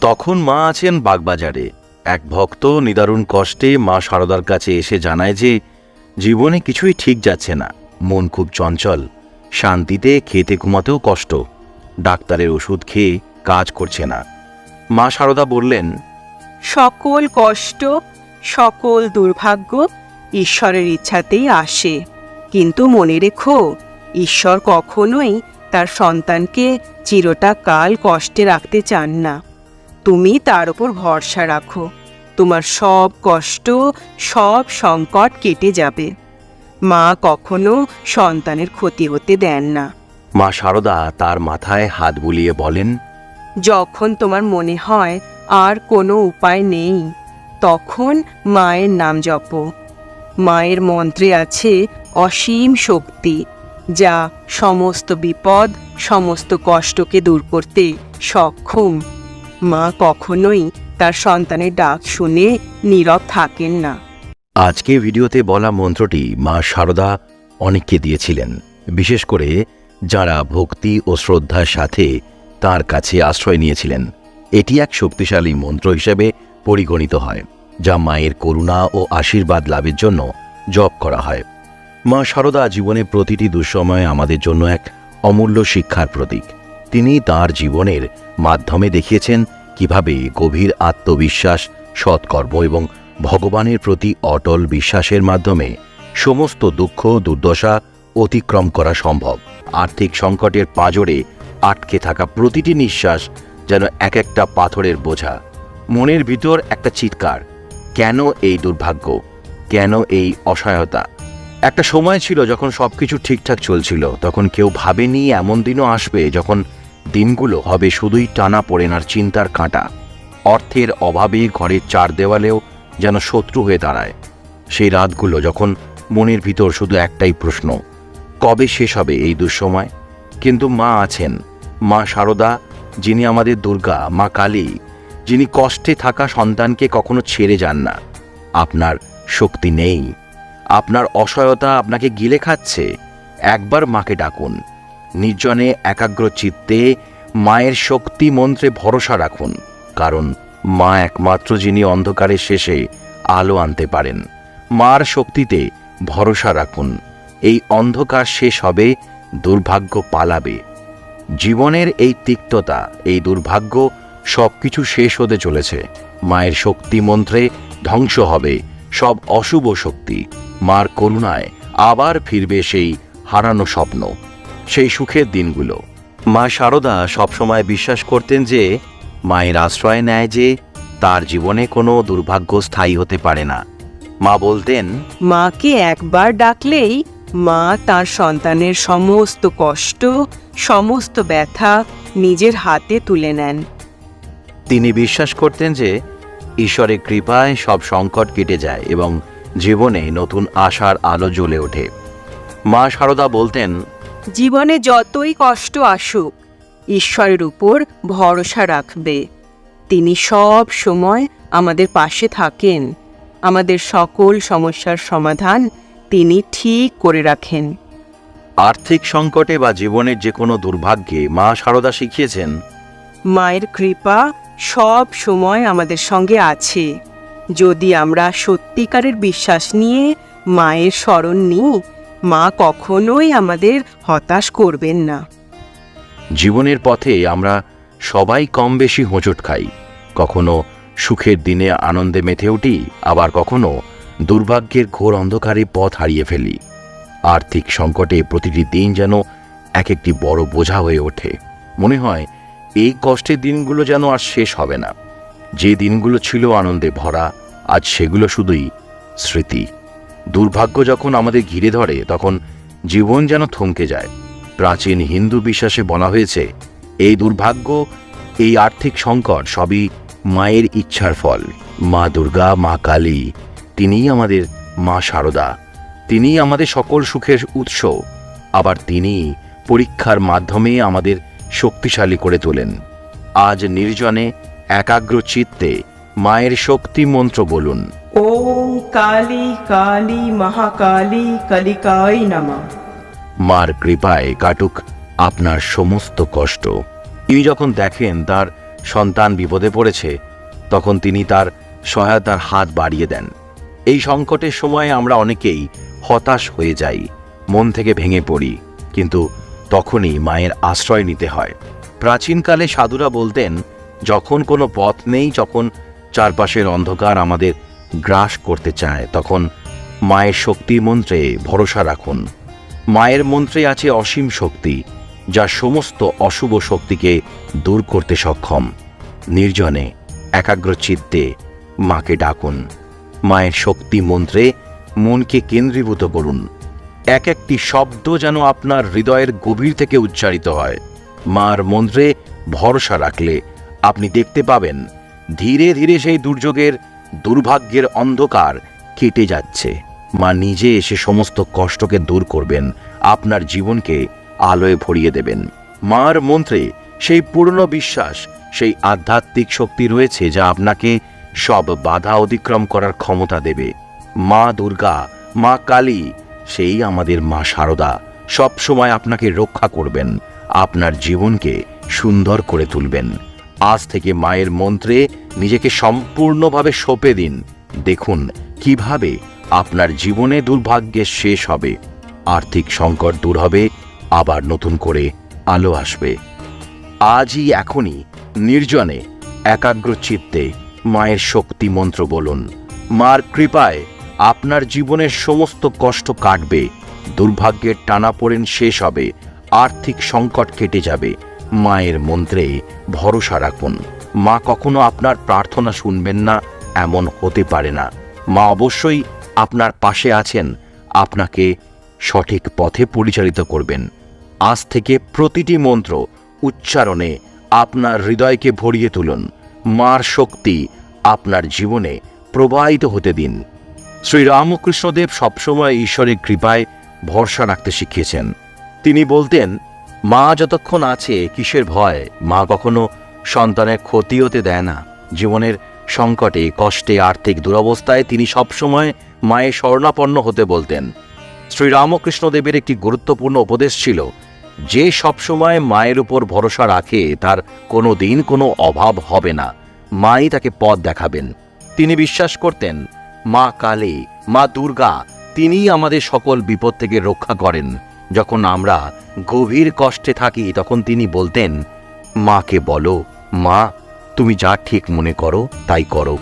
তখন মা আছেন বাগবাজারে। এক ভক্ত নিদারুণ কষ্টে মা সারদার কাছে এসে জানায় যে, জীবনে কিছুই ঠিক যাচ্ছে না, মন খুব চঞ্চল, শান্তিতে খেতে ঘুমাতেও কষ্ট, ডাক্তারের ওষুধ খেয়ে কাজ করছে না। মা সারদা বললেন, সকল কষ্ট, সকল দুর্ভাগ্য ঈশ্বরের ইচ্ছাতেই আসে। কিন্তু মনে রেখো, ঈশ্বর কখনোই তার সন্তানকে চিরটা কাল কষ্টে রাখতে চান না। তুমি তার উপর ভরসা রাখো। তোমার সব কষ্ট সব সংকট কেটে যাবে। মা কখনো সন্তানের ক্ষতি হতে দেন না। মা সারদা তার মাথায় হাত বুলিয়ে বলেন যখন তোমার মনে হয় আর কোনো উপায় নেই তখন মায়ের নাম জপো। মায়ের মন্ত্রে আছে অসীম শক্তি যা সমস্ত বিপদ সমস্ত কষ্টকে দূর করতে সক্ষম। মা কখনোই তার সন্তানের ডাক শুনে নীরব থাকেন না। আজকে ভিডিওতে বলা মন্ত্রটি মা সারদা অনেককে দিয়েছিলেন, বিশেষ করে যারা ভক্তি ও শ্রদ্ধার সাথে তার কাছে আশ্রয় নিয়েছিলেন। এটি এক শক্তিশালী মন্ত্র হিসেবে পরিগণিত হয়, যা মায়ের করুণা ও আশীর্বাদ লাভের জন্য জপ করা হয়। মা সারদা জীবনে প্রতিটি দুঃসময়ে আমাদের জন্য এক অমূল্য শিক্ষার প্রতীক। তিনি তার জীবনের মাধ্যমে দেখিয়েছেন কীভাবে গভীর আত্মবিশ্বাস, সৎকর্ম এবং ভগবানের প্রতি অটল বিশ্বাসের মাধ্যমে সমস্ত দুঃখ, দুর্দশা অতিক্রম করা সম্ভব? আর্থিক সংকটের পাঁজরে আটকে থাকা প্রতিটি নিঃশ্বাস যেন এক একটা পাথরের বোঝা। মনের ভিতর একটা চিৎকার, কেন এই দুর্ভাগ্য? কেন এই অসহায়তা? একটা সময় ছিল যখন সবকিছু ঠিকঠাক চলছিল, তখন কেউ ভাবেনি এমন দিনও আসবে যখন দিনগুলো হবে শুধুই টানা পড়েনার চিন্তার কাঁটা। অর্থের অভাবে ঘরের চার দেওয়ালেও যেন শত্রু হয়ে দাঁড়ায়। সেই রাতগুলো যখন মনের ভিতর শুধু একটাই প্রশ্ন, কবে শেষ হবে এই দুঃসময়? কিন্তু মা আছেন, মা সারদা, যিনি আমাদের দুর্গা, মা কালী, যিনি কষ্টে থাকা সন্তানকে কখনো ছেড়ে যান না। আপনার শক্তি নেই, আপনার অসহায়তা আপনাকে গিলে খাচ্ছে। একবার মাকে ডাকুন নির্জনে একাগ্র চিত্তে মায়ের শক্তি মন্ত্রে ভরসা রাখুন, কারণ মা একমাত্র যিনি অন্ধকারের শেষে আলো আনতে পারেন। মার শক্তিতে ভরসা রাখুন, এই অন্ধকার শেষ হবে, দুর্ভাগ্য পালাবে। জীবনের এই তিক্ততা, এই দুর্ভাগ্য সব কিছু শেষ হতে চলেছে। মায়ের শক্তি মন্ত্রে ধ্বংস হবে সব অশুভ শক্তি। মার করুণায় আবার ফিরবে সেই হারানো স্বপ্ন। সেই সুখের দিনগুলো। মা সারদা সবসময় বিশ্বাস করতেন যে মায়ের আশ্রয় নেয় যে তার জীবনে কোনো দুর্ভাগ্য স্থায়ী হতে পারে না। মা বলতেন মাকে একবার ডাকলেই মা তার সন্তানের সমস্ত কষ্ট সমস্ত ব্যথা নিজের হাতে তুলে নেন। তিনি বিশ্বাস করতেন যে ঈশ্বরের কৃপায় সব সংকট কেটে যায় এবং জীবনে নতুন আশার আলো জ্বলে ওঠে। মা সারদা বলতেন জীবনে যতই কষ্ট আসুক ঈশ্বরের উপর ভরসা রাখবে। তিনি সব সময় আমাদের পাশে থাকেন। আমাদের সকল সমস্যার সমাধান তিনি ঠিক করে রাখেন। আর্থিক সংকটে বা জীবনের যে কোনো দুর্ভাগ্যে মা সারদা শিখিয়েছেন মায়ের কৃপা সব সময় আমাদের সঙ্গে আছে। যদি আমরা সত্যিকারের বিশ্বাস নিয়ে মায়ের স্মরণ নিই মা কখনোই আমাদের হতাশ করবেন না। জীবনের পথে আমরা সবাই কম বেশি হোঁচট খাই। কখনো সুখের দিনে আনন্দে মেতে উঠি, আবার কখনো দুর্ভাগ্যের ঘোর অন্ধকারে পথ হারিয়ে ফেলি। আর্থিক সংকটে প্রতিটি দিন যেন এক একটি বড় বোঝা হয়ে ওঠে। মনে হয়, এই কষ্টের দিনগুলো যেন আর শেষ হবে না। যে দিনগুলো ছিল আনন্দে ভরা, আজ সেগুলো শুধুই স্মৃতি। দুর্ভাগ্য যখন আমাদের ঘিরে ধরে, তখন জীবন যেন থমকে যায়। প্রাচীন হিন্দু বিশ্বাসে বলা হয়েছে, এই দুর্ভাগ্য, এই আর্থিক সংকট সবই মায়ের ইচ্ছার ফল। মা দুর্গা, মা কালী, তিনিই আমাদের মা সারদা, তিনিই আমাদের সকল সুখের উৎস, আবার তিনি পরীক্ষার মাধ্যমে আমাদের শক্তিশালী করে তোলেন। আজ নির্জনে একাগ্র চিত্তে মায়ের শক্তি মন্ত্র বলুন। ওম কালী কালী মহাকালী কালিকাই নামা। মার কৃপায় কাটুক আপনার সমস্ত কষ্ট। তিনি যখন দেখেন তার সন্তান বিপদে পড়েছে, তখন তিনি তার সহায়তার হাত বাড়িয়ে দেন। এই সংকটের সময় আমরা অনেকেই হতাশ হয়ে যাই, মন থেকে ভেঙে পড়ি, কিন্তু তখনই মায়ের আশ্রয় নিতে হয়। প্রাচীনকালে সাধুরা বলতেন, যখন কোনো পথ নেই যখন চারপাশের অন্ধকার আমাদের গ্রাস করতে চায়, তখন মায়ের শক্তি মন্ত্রে ভরসা রাখুন। মায়ের মন্ত্রে আছে অসীম শক্তি, যা সমস্ত অশুভ শক্তিকে দূর করতে সক্ষম। নির্জনে একাগ্র চিত্তে মাকে ডাকুন। মায়ের শক্তি মন্ত্রে মনকে কেন্দ্রীভূত করুন। এক একটি শব্দ যেন আপনার হৃদয়ের গভীর থেকে উচ্চারিত হয়। মার মন্ত্রে ভরসা রাখলে আপনি দেখতে পাবেন, ধীরে ধীরে সেই দুর্যোগের দুর্ভাগ্যের অন্ধকার কেটে যাচ্ছে। মা নিজে এসে সমস্ত কষ্টকে দূর করবেন। আপনার জীবনকে আলোয় ভরিয়ে দেবেন। মার মন্ত্রে সেই পূর্ণ বিশ্বাস, সেই আধ্যাত্মিক শক্তি রয়েছে যা আপনাকে সব বাধা অতিক্রম করার ক্ষমতা দেবে। মা দুর্গা, মা কালী, সেই আমাদের মা শারদা সবসময় আপনাকে রক্ষা করবেন। আপনার জীবনকে সুন্দর করে তুলবেন। আজ থেকে মায়ের মন্ত্রে নিজেকে সম্পূর্ণভাবে সঁপে দিন। দেখুন, কীভাবে আপনার জীবনে দুর্ভাগ্যের শেষ হবে। আর্থিক সংকট দূর হবে, আবার নতুন করে আলো আসবে। আজই এখনই নির্জনে একাগ্র চিত্তে মায়ের শক্তি মন্ত্র বলুন। মার কৃপায় আপনার জীবনের সমস্ত কষ্ট কাটবে, দুর্ভাগ্যের টানাপোড়েন শেষ হবে, আর্থিক সংকট কেটে যাবে। মায়ের মন্ত্রে ভরসা রাখুন। মা কখনো আপনার প্রার্থনা শুনবেন না, এমন হতে পারে না। মা অবশ্যই আপনার পাশে আছেন, আপনাকে সঠিক পথে পরিচালিত করবেন। আজ থেকে প্রতিটি মন্ত্র উচ্চারণে আপনার হৃদয়কে ভরিয়ে তুলুন। মার শক্তি আপনার জীবনে প্রবাহিত হতে দিন। শ্রী রামকৃষ্ণদেব সবসময় ঈশ্বরের কৃপায় ভরসা রাখতে শিখিয়েছেন। তিনি বলতেন মা যতক্ষণ আছে, কিসের ভয়? মা কখনো সন্তানের ক্ষতি হতে দেয় না। জীবনের সংকটে, কষ্টে, আর্থিক দুরবস্থায় তিনি সবসময় মায়ের স্বর্ণাপন্ন হতে বলতেন। শ্রীরামকৃষ্ণদেবের একটি গুরুত্বপূর্ণ উপদেশ ছিল, যে সবসময় মায়ের উপর ভরসা রাখে, তার কোনো দিন কোনো অভাব হবে না। মাই তাকে পথ দেখাবেন। তিনি বিশ্বাস করতেন, মা কালী, মা দুর্গা, তিনিই আমাদের সকল বিপদ থেকে রক্ষা করেন। যখন আমরা গভীর কষ্টে থাকি, তখন তিনি বলতেন, মাকে বলো, মা, তুমি যা ঠিক মনে করো, তাই করো।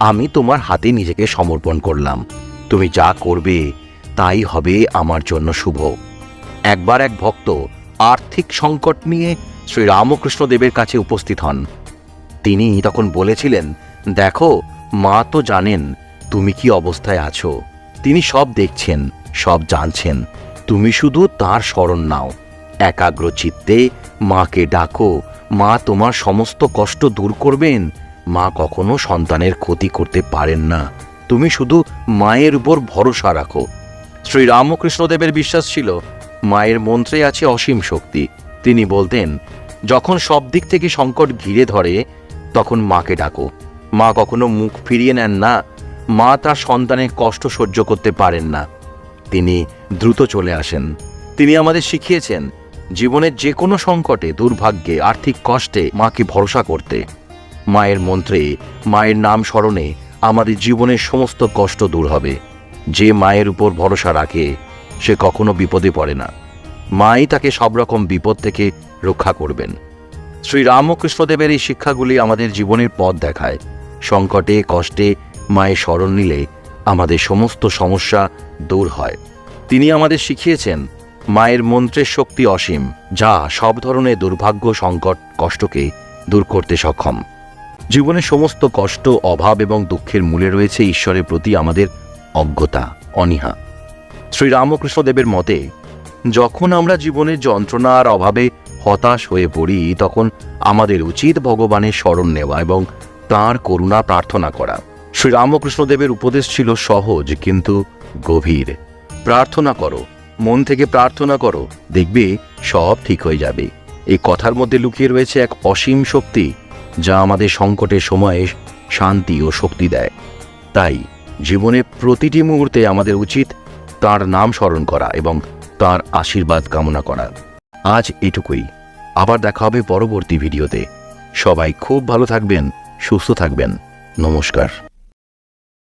আমি তোমার হাতে নিজেকে সমর্পণ করলাম। তুমি যা করবে, তাই হবে আমার জন্য শুভ। একবার এক ভক্ত আর্থিক সংকট নিয়ে শ্রী রামকৃষ্ণ দেবের কাছে উপস্থিত হন। তিনি তখন বলেছিলেন, দেখো, মা তো জানেন তুমি কি অবস্থায় আছো। তিনি সব দেখছেন, সব জানছেন। তুমি শুধু তার স্মরণ নাও। একাগ্র চিত্তে মাকে ডাকো, মা তোমার সমস্ত কষ্ট দূর করবেন। মা কখনো সন্তানের ক্ষতি করতে পারেন না। তুমি শুধু মায়ের উপর ভরসা রাখো। শ্রী রামকৃষ্ণদেবের বিশ্বাস ছিল, মায়ের মন্ত্রে আছে অসীম শক্তি। তিনি বলতেন, যখন সব দিক থেকে সংকট ঘিরে ধরে, তখন মাকে ডাকো। মা কখনো মুখ ফিরিয়ে নেন না। মা তার সন্তানের কষ্ট সহ্য করতে পারেন না। তিনি দ্রুত চলে আসেন। তিনি আমাদের শিখিয়েছেন, জীবনের যে কোনো সংকটে, দুর্ভাগ্যে, আর্থিক কষ্টে মাকে ভরসা করতে। মায়ের মন্ত্রে, মায়ের নাম স্মরণে আমাদের জীবনের সমস্ত কষ্ট দূর হবে। যে মায়ের উপর ভরসা রাখে, সে কখনো বিপদে পড়ে না। মাই তাকে সব রকম বিপদ থেকে রক্ষা করবেন। শ্রী রামকৃষ্ণদেবের এই শিক্ষাগুলি আমাদের জীবনের পথ দেখায়। সংকটে, কষ্টে মায়ের স্মরণ নিলে আমাদের সমস্ত সমস্যা দূর হয়। তিনি আমাদের শিখিয়েছেন, মায়ের মন্ত্রের শক্তি অসীম, যা সব ধরনের দুর্ভাগ্য সংকট কষ্টকে দূর করতে সক্ষম। জীবনের সমস্ত কষ্ট, অভাব এবং দুঃখের মূলে রয়েছে ঈশ্বরের প্রতি আমাদের অজ্ঞতা, অনীহা। শ্রীরামকৃষ্ণদেবের মতে, যখন আমরা জীবনের যন্ত্রণার অভাবে হতাশ হয়ে পড়ি, তখন আমাদের উচিত ভগবানের স্মরণ নেওয়া এবং তাঁর করুণা প্রার্থনা করা। শ্রীরামকৃষ্ণদেবের উপদেশ ছিল সহজ কিন্তু গভীর। প্রার্থনা করো, মন থেকে প্রার্থনা করো, দেখবে সব ঠিক হয়ে যাবে। এই কথার মধ্যে লুকিয়ে রয়েছে এক অসীম শক্তি যা আমাদের সংকটের সময়ে শান্তি ও শক্তি দেয়। তাই জীবনে প্রতিটি মুহূর্তে আমাদের উচিত তার নাম স্মরণ করা এবং তার আশীর্বাদ কামনা করা। আজ এটুকুই। আবার দেখা হবে পরবর্তী ভিডিওতে। সবাই খুব ভালো থাকবেন, সুস্থ থাকবেন। নমস্কার।